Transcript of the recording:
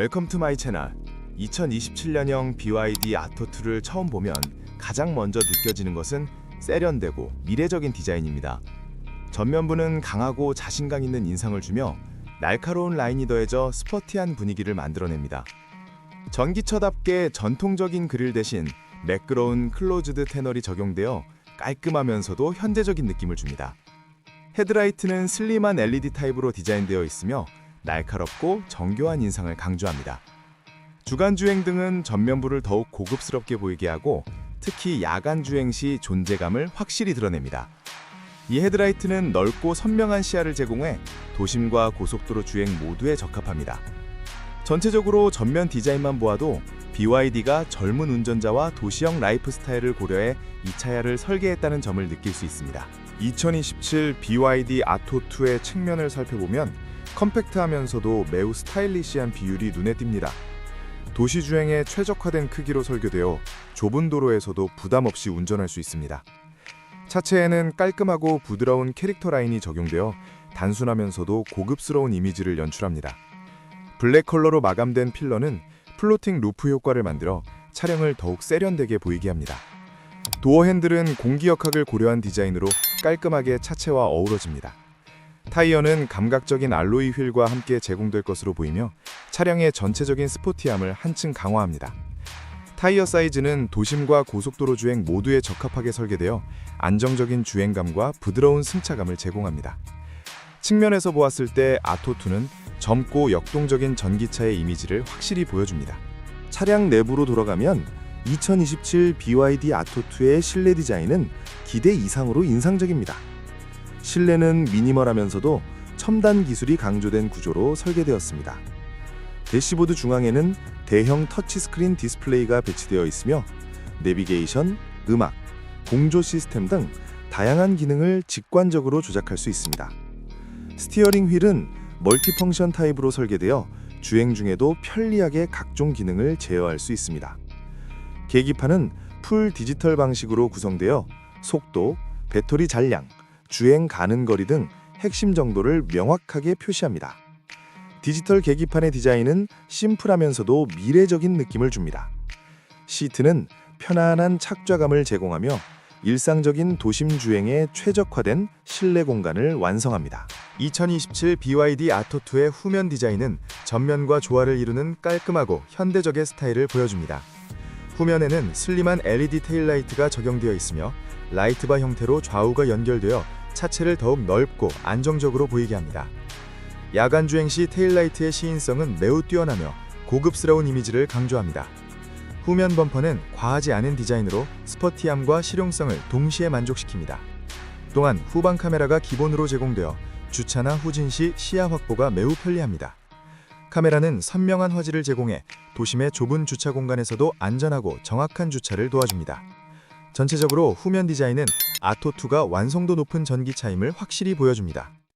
웰컴 투 마이 채널 2027년형 BYD 아토2를 처음 보면 가장 먼저 느껴지는 것은 세련되고 미래적인 디자인입니다. 전면부는 강하고 자신감 있는 인상을 주며 날카로운 라인이 더해져 스포티한 분위기를 만들어냅니다. 전기차답게 전통적인 그릴 대신 매끄러운 클로즈드 패널이 적용되어 깔끔하면서도 현대적인 느낌을 줍니다. 헤드라이트는 슬림한 LED 타입으로 디자인되어 있으며 날카롭고 정교한 인상을 강조합니다. 주간 주행 등은 전면부를 더욱 고급스럽게 보이게 하고 특히 야간 주행 시 존재감을 확실히 드러냅니다. 이 헤드라이트는 넓고 선명한 시야를 제공해 도심과 고속도로 주행 모두에 적합합니다. 전체적으로 전면 디자인만 보아도 BYD가 젊은 운전자와 도시형 라이프 스타일을 고려해 이 차야를 설계했다는 점을 느낄 수 있습니다. 2027 BYD 아토2의 측면을 살펴보면 컴팩트하면서도 매우 스타일리시한 비율이 눈에 띕니다. 도시 주행에 최적화된 크기로 설계되어 좁은 도로에서도 부담 없이 운전할 수 있습니다. 차체에는 깔끔하고 부드러운 캐릭터 라인이 적용되어 단순하면서도 고급스러운 이미지를 연출합니다. 블랙 컬러로 마감된 필러는 플로팅 루프 효과를 만들어 차량을 더욱 세련되게 보이게 합니다. 도어 핸들은 공기역학을 고려한 디자인으로 깔끔하게 차체와 어우러집니다. 타이어는 감각적인 알로이 휠과 함께 제공될 것으로 보이며 차량의 전체적인 스포티함을 한층 강화합니다. 타이어 사이즈는 도심과 고속도로 주행 모두에 적합하게 설계되어 안정적인 주행감과 부드러운 승차감을 제공합니다. 측면에서 보았을 때 아토2는 젊고 역동적인 전기차의 이미지를 확실히 보여줍니다. 차량 내부로 돌아가면 2027 BYD 아토2의 실내 디자인은 기대 이상으로 인상적입니다. 실내는 미니멀하면서도 첨단 기술이 강조된 구조로 설계되었습니다. 대시보드 중앙에는 대형 터치스크린 디스플레이가 배치되어 있으며 내비게이션, 음악, 공조 시스템 등 다양한 기능을 직관적으로 조작할 수 있습니다. 스티어링 휠은 멀티펑션 타입으로 설계되어 주행 중에도 편리하게 각종 기능을 제어할 수 있습니다. 계기판은 풀 디지털 방식으로 구성되어 속도, 배터리 잔량, 주행 가는 거리 등 핵심 정도를 명확하게 표시합니다. 디지털 계기판의 디자인은 심플하면서도 미래적인 느낌을 줍니다. 시트는 편안한 착좌감을 제공하며 일상적인 도심 주행에 최적화된 실내 공간을 완성합니다. 2027 BYD 아토2의 후면 디자인은 전면과 조화를 이루는 깔끔하고 현대적의 스타일을 보여줍니다. 후면에는 슬림한 LED 테일라이트가 적용되어 있으며 라이트바 형태로 좌우가 연결되어 차체를 더욱 넓고 안정적으로 보이게 합니다. 야간 주행 시 테일라이트의 시인성은 매우 뛰어나며 고급스러운 이미지를 강조합니다. 후면 범퍼는 과하지 않은 디자인으로 스포티함과 실용성을 동시에 만족시킵니다. 또한 후방 카메라가 기본으로 제공되어 주차나 후진 시 시야 확보가 매우 편리합니다. 카메라는 선명한 화질을 제공해 도심의 좁은 주차 공간에서도 안전하고 정확한 주차를 도와줍니다. 전체적으로 후면 디자인은 아토2가 완성도 높은 전기차임을 확실히 보여줍니다.